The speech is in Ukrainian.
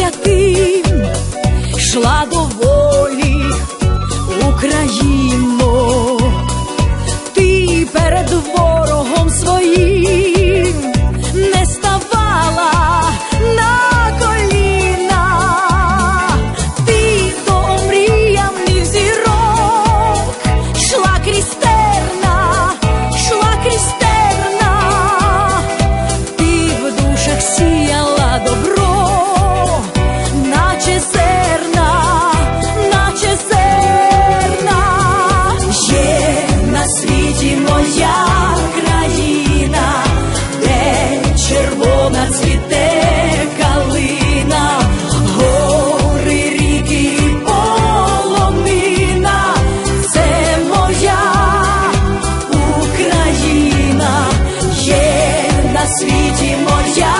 святим шла до волі Україно, ти перед ворогом своїм. я